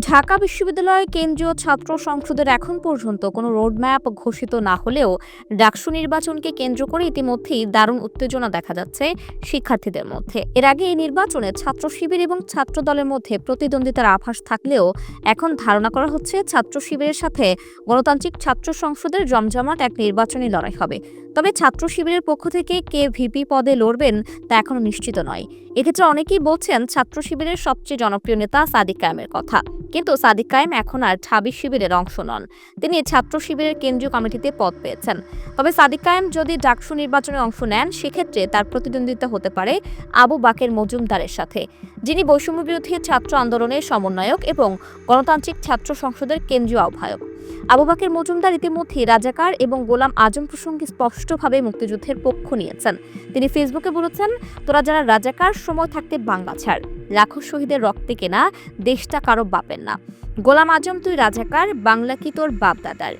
ঢাকা বিশ্ববিদ্যালয় কেন্দ্রীয় ছাত্র সংসদের এখন পর্যন্ত কোনো রোডম্যাপ ঘোষিত না হলেও ডাকসু নির্বাচনকে কেন্দ্র করে ইতিমধ্যেই দারুণ উত্তেজনা দেখা যাচ্ছে শিক্ষার্থীদের মধ্যে। এর আগে এই নির্বাচনে ছাত্র শিবির এবং ছাত্র দলের মধ্যে প্রতিদ্বন্দ্বিতার আভাস থাকলেও এখন ধারণা করা হচ্ছে ছাত্র শিবিরের সাথে গণতান্ত্রিক ছাত্র সংসদের জমজমাট এক নির্বাচনী লড়াই হবে। তবে ছাত্র শিবিরের পক্ষ থেকে কে ভিপি পদে লড়বেন তা এখনও নিশ্চিত নয়। এক্ষেত্রে অনেকেই বলছেন ছাত্র শিবিরের সবচেয়ে জনপ্রিয় নেতা সাদিক কায়েমের কথা। কিন্তু সাদিক কায়েম এখন আর ঠাবি শিবিরের অংশ নন। তিনি ছাত্র শিবিরের কেন্দ্রীয় কমিটিতে পদ পেয়েছেন। তবে সাদিক কায়েম যদি ডাকসু নির্বাচনে অংশ নেন, সেক্ষেত্রে তার প্রতিদ্বন্দ্বিতা হতে পারে আবু বাকের মজুমদারের সাথে, যিনি বৈষম্য বিরোধী ছাত্র আন্দোলনের সমন্বয়ক এবং গণতান্ত্রিক ছাত্র সংসদের কেন্দ্রীয় আহ্বায়ক। আবু বাকের মজুমদার ইতিমধ্যে রাজাকার এবং গোলাম আজম প্রসঙ্গে স্পষ্টভাবে মুক্তিযুদ্ধের পক্ষ নিয়েছেন। তিনি ফেসবুকে বলেছেন, তোরা যারা রাজাকার, সময় থাকতে বাংলা ছাড়। লাখো শহীদের রক্তে কেনা, দেশটা কারও বাপের না। গোলাম আজম তুই রাজাকার, বাংলা কি তোর বাপ দাদার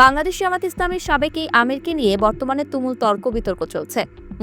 বাংলাদেশ জামাত ইসলামের সাবেক এই আমিরকে নিয়ে বর্তমানে তুমুল তর্ক বিতর্ক চলছে,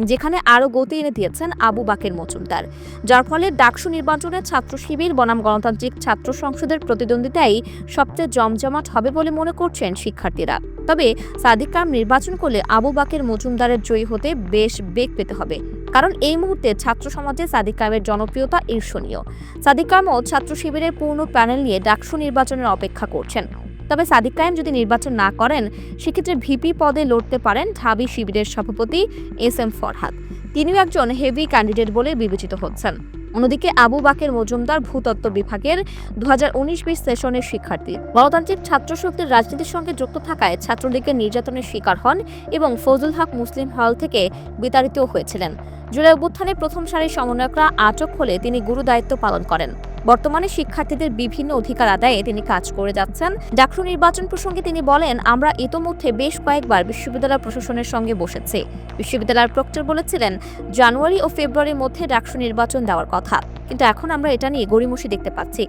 যেখানে আরও গতি এনে দিয়েছেন আবু বাকের মজুমদার। যার ফলে ডাকসু নির্বাচনে ছাত্র শিবির, বনাম গণতান্ত্রিক ছাত্র সংসদের প্রতিদ্বন্দ্বিতাই সবচেয়ে জমজমাট হবে বলে মনে করছেন শিক্ষার্থীরা। তবে সাদিক কাম নির্বাচন করলে আবু বাকের মজুমদারের জয়ী হতে বেশ বেগ পেতে হবে, কারণ এই মুহূর্তে ছাত্র সমাজে সাদিক কায়েমের জনপ্রিয়তা ঈর্ষণীয়। সাদিক কায়েমও ছাত্র শিবিরের পূর্ণ প্যানেল নিয়ে ডাকসু নির্বাচনের অপেক্ষা করছেন। তবে সাদিক কায়েম যদি নির্বাচন না করেন, সেক্ষেত্রে ভিপি পদে লড়তে পারেন ঢাবি শিবিরের সভাপতি এস এম ফরহাদ। তিনিও একজন হেভি ক্যান্ডিডেট বলে বিবেচিত হচ্ছেন। অন্যদিকে আবু বাকের মজুমদার ভূতত্ত্ব বিভাগের দু হাজার উনিশ বিশ সেশনের শিক্ষার্থী। গণতান্ত্রিক ছাত্র শক্তির রাজনীতির সঙ্গে যুক্ত থাকায় ছাত্রলীগের নির্যাতনের শিকার হন এবং ফজল হক মুসলিম হল থেকে বিতাড়িতও হয়েছিলেন। জুলাই অভ্যুত্থানে প্রথম সারির সমন্বয়করা আটক হলে তিনি গুরু দায়িত্ব পালন করেন। বর্তমানে শিক্ষার্থীদের বিভিন্ন অধিকার আদায়ে তিনি কাজ করে যাচ্ছেন। ডাকসু নির্বাচন প্রসঙ্গে তিনি বলেন, আমরা ইতোমধ্যে বেশ কয়েকবার বিশ্ববিদ্যালয় প্রশাসনের সঙ্গে বসেছি। বিশ্ববিদ্যালয়ের প্রক্টর বলেছিলেন, জানুয়ারি ও ফেব্রুয়ারির মধ্যে ডাকসু নির্বাচন দেওয়ার কথা। কিন্তু এখন আমরা এটা নিয়ে গড়িমসি দেখতে পাচ্ছি।